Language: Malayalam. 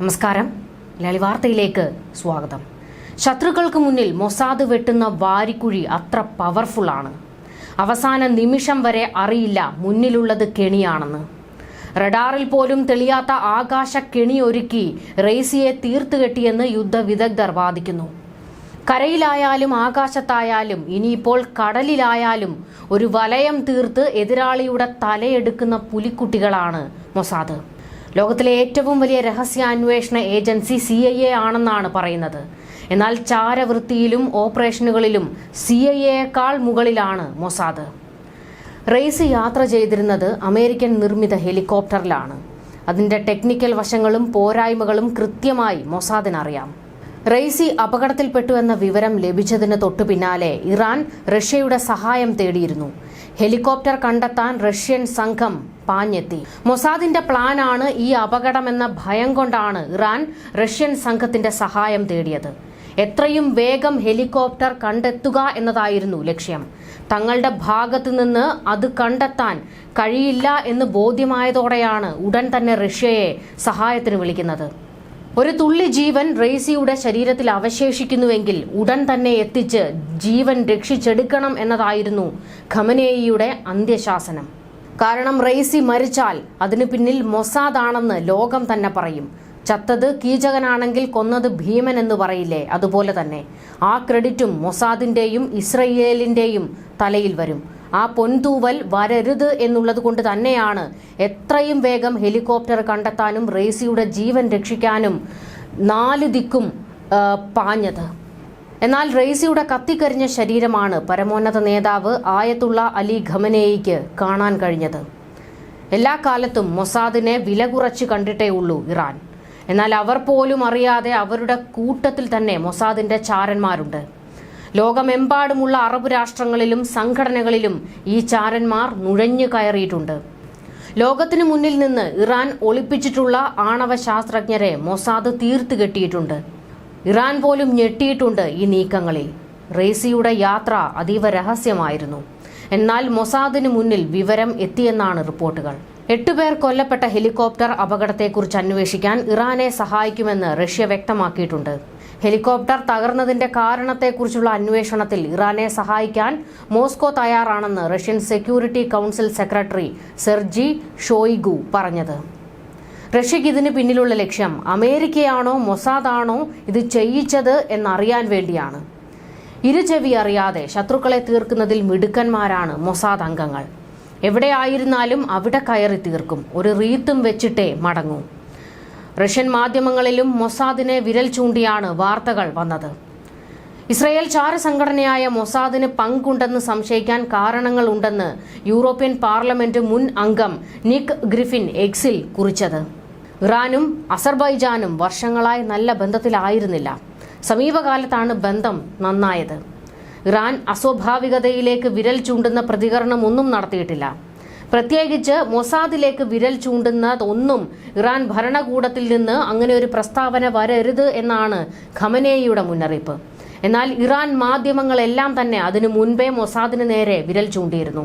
നമസ്കാരം. മലയാളി വാർത്തയിലേക്ക് സ്വാഗതം. ശത്രുക്കൾക്ക് മുന്നിൽ മൊസാദ് വെട്ടുന്ന വാരിക്കുഴി അത്ര പവർഫുൾ ആണ്. അവസാന നിമിഷം വരെ അറിയില്ല മുന്നിലുള്ളത് കെണിയാണെന്ന്. റഡാറിൽ പോലും തെളിയാത്ത ആകാശ കെണി ഒരുക്കി റേസിയെ തീർത്തുകെട്ടിയെന്ന് യുദ്ധവിദഗ്ധർ വാദിക്കുന്നു. കരയിലായാലും ആകാശത്തായാലും ഇനിയിപ്പോൾ കടലിലായാലും ഒരു വലയം തീർത്ത് എതിരാളിയുടെ തലയെടുക്കുന്ന പുലിക്കുട്ടികളാണ് മൊസാദ്. ലോകത്തിലെ ഏറ്റവും വലിയ രഹസ്യാന്വേഷണ ഏജൻസി സി ഐ എ ആണെന്നാണ് പറയുന്നത്. എന്നാൽ ചാരവൃത്തിയിലും ഓപ്പറേഷനുകളിലും സി ഐ എയേക്കാൾ മുകളിലാണ് മൊസാദ്. റെയ്സ് യാത്ര ചെയ്തിരുന്നത് അമേരിക്കൻ നിർമ്മിത ഹെലികോപ്റ്ററിലാണ്. അതിന്റെ ടെക്നിക്കൽ വശങ്ങളും പോരായ്മകളും കൃത്യമായി മൊസാദിനറിയാം. റെയ്സി അപകടത്തിൽപ്പെട്ടുവെന്ന വിവരം ലഭിച്ചതിന് തൊട്ടു പിന്നാലെ ഇറാൻ റഷ്യയുടെ സഹായം തേടിയിരുന്നു. ഹെലികോപ്റ്റർ കണ്ടെത്താൻ റഷ്യൻ സംഘം പാഞ്ഞെത്തി. മൊസാദിന്റെ പ്ലാനാണ് ഈ അപകടമെന്ന ഭയം കൊണ്ടാണ് ഇറാൻ റഷ്യൻ സംഘത്തിന്റെ സഹായം തേടിയത്. എത്രയും വേഗം ഹെലികോപ്റ്റർ കണ്ടെത്തുക എന്നതായിരുന്നു ലക്ഷ്യം. തങ്ങളുടെ ഭാഗത്തു നിന്ന് അത് കണ്ടെത്താൻ കഴിയില്ല എന്ന് ബോധ്യമായതോടെയാണ് ഉടൻ തന്നെ റഷ്യയെ സഹായത്തിന് വിളിക്കുന്നത്. ഒരു തുള്ളി ജീവൻ റേസിയുടെ ശരീരത്തിൽ അവശേഷിക്കുന്നുവെങ്കിൽ ഉടൻ തന്നെ എത്തിച്ച് ജീവൻ രക്ഷിച്ചെടുക്കണം എന്നതായിരുന്നു ഖമനേയിയുടെ അന്ത്യശാസനം. കാരണം റേസി മരിച്ചാൽ അതിനു പിന്നിൽ മൊസാദാണെന്ന് ലോകം തന്നെ പറയും. ചത്തത് കീചകനാണെങ്കിൽ കൊന്നത് ഭീമൻ എന്ന് പറയില്ലേ? അതുപോലെ തന്നെ. ആ ക്രെഡിറ്റും മൊസാദിന്റെയും ഇസ്രയേലിന്റെയും തലയിൽ വരും. ആ പൊൻതൂവൽ വരരുത് എന്നുള്ളത് കൊണ്ട് തന്നെയാണ് എത്രയും വേഗം ഹെലികോപ്റ്റർ കണ്ടെത്താനും റേസിയുടെ ജീവൻ രക്ഷിക്കാനും നാല് ദിക്കും പാഞ്ഞത്. എന്നാൽ റെയ്സിയുടെ കത്തിക്കരിഞ്ഞ ശരീരമാണ് പരമോന്നത നേതാവ് ആയത്തുള്ള അലി ഖമനേയിക്ക് കാണാൻ കഴിഞ്ഞത്. എല്ലാ കാലത്തും മൊസാദിനെ വില കുറച്ച് കണ്ടിട്ടേ ഉള്ളൂ ഇറാൻ. എന്നാൽ അവർ പോലും അറിയാതെ അവരുടെ കൂട്ടത്തിൽ തന്നെ മൊസാദിന്റെ ചാരന്മാരുണ്ട്. ലോകമെമ്പാടുമുള്ള അറബ് രാഷ്ട്രങ്ങളിലും സംഘടനകളിലും ഈ ചാരന്മാർ നുഴഞ്ഞു കയറിയിട്ടുണ്ട്. ലോകത്തിനു മുന്നിൽ നിന്ന് ഇറാൻ ഒളിപ്പിച്ചിട്ടുള്ള ആണവ ശാസ്ത്രജ്ഞരെ മൊസാദ് തീർത്തു കെട്ടിയിട്ടുണ്ട്. ഇറാൻ പോലും ഞെട്ടിയിട്ടുണ്ട് ഈ നീക്കങ്ങളിൽ. റേസിയുടെ യാത്ര അതീവ രഹസ്യമായിരുന്നു. എന്നാൽ മൊസാദിന് മുന്നിൽ വിവരം എത്തിയെന്നാണ് റിപ്പോർട്ടുകൾ. എട്ടുപേർ കൊല്ലപ്പെട്ട ഹെലികോപ്റ്റർ അപകടത്തെക്കുറിച്ച് അന്വേഷിക്കാൻ ഇറാനെ സഹായിക്കുമെന്ന് റഷ്യ വ്യക്തമാക്കിയിട്ടുണ്ട്. ഹെലികോപ്റ്റർ തകർന്നതിന്റെ കാരണത്തെക്കുറിച്ചുള്ള അന്വേഷണത്തിൽ ഇറാനെ സഹായിക്കാൻ മോസ്കോ തയ്യാറാണെന്ന് Russian security council secretary Sergei Shoigu പറഞ്ഞത്. റഷ്യയ്ക്ക് ഇതിന് പിന്നിലുള്ള ലക്ഷ്യം അമേരിക്കയാണോ മൊസാദാണോ ഇത് ചെയ്യിച്ചത് എന്നറിയാൻ വേണ്ടിയാണ്. ഇരുചെവി അറിയാതെ ശത്രുക്കളെ തീർക്കുന്നതിൽ മിടുക്കന്മാരാണ് മൊസാദ് അംഗങ്ങൾ. എവിടെയായിരുന്നാലും അവിടെ കയറി തീർക്കും. ഒരു റീത്തും വെച്ചിട്ടേ മടങ്ങൂ. റഷ്യൻ മാധ്യമങ്ങളിലും മൊസാദിനെ വിരൽ ചൂണ്ടിയാണ് വാർത്തകൾ വന്നത്. ഇസ്രയേൽ ചാരസംഘടനയായ മൊസാദിന് പങ്കുണ്ടെന്ന് സംശയിക്കാൻ കാരണങ്ങൾ ഉണ്ടെന്ന് യൂറോപ്യൻ പാർലമെന്റ് മുൻ അംഗം നിക് ഗ്രിഫിൻ എക്സിൽ കുറിച്ചത്. ഇറാനും അസർബൈജാനും വർഷങ്ങളായി നല്ല ബന്ധത്തിലായിരുന്നില്ല. സമീപകാലത്താണ് ബന്ധം നന്നായത്. ഇറാൻ അസ്വാഭാവികതയിലേക്ക് വിരൽ ചൂണ്ടുന്ന പ്രതികരണം ഒന്നും നടത്തിയിട്ടില്ല. പ്രത്യേകിച്ച് മൊസാദിലേക്ക് വിരൽ ചൂണ്ടുന്നതൊന്നും ഇറാൻ ഭരണകൂടത്തിൽ നിന്ന് അങ്ങനെ ഒരു പ്രസ്താവന വരരുത് എന്നാണ് ഖമനേയിയുടെ മുന്നറിയിപ്പ്. എന്നാൽ ഇറാൻ മാധ്യമങ്ങളെല്ലാം തന്നെ അതിനു മുൻപേ മൊസാദിന് നേരെ വിരൽ ചൂണ്ടിയിരുന്നു.